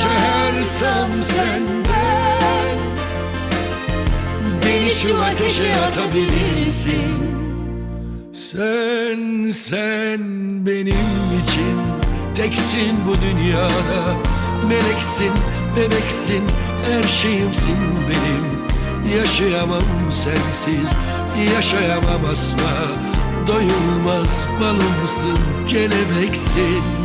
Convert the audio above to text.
Çağırsam senden. Beni şu ateşe atabilirsin. Sen, sen benim için Teksin bu dünyada. Meleksin, bebeksin Her şeyimsin benim. Yaşayamam sensiz Yaşayamam asla. Doyulmaz balımsın Kelebeksin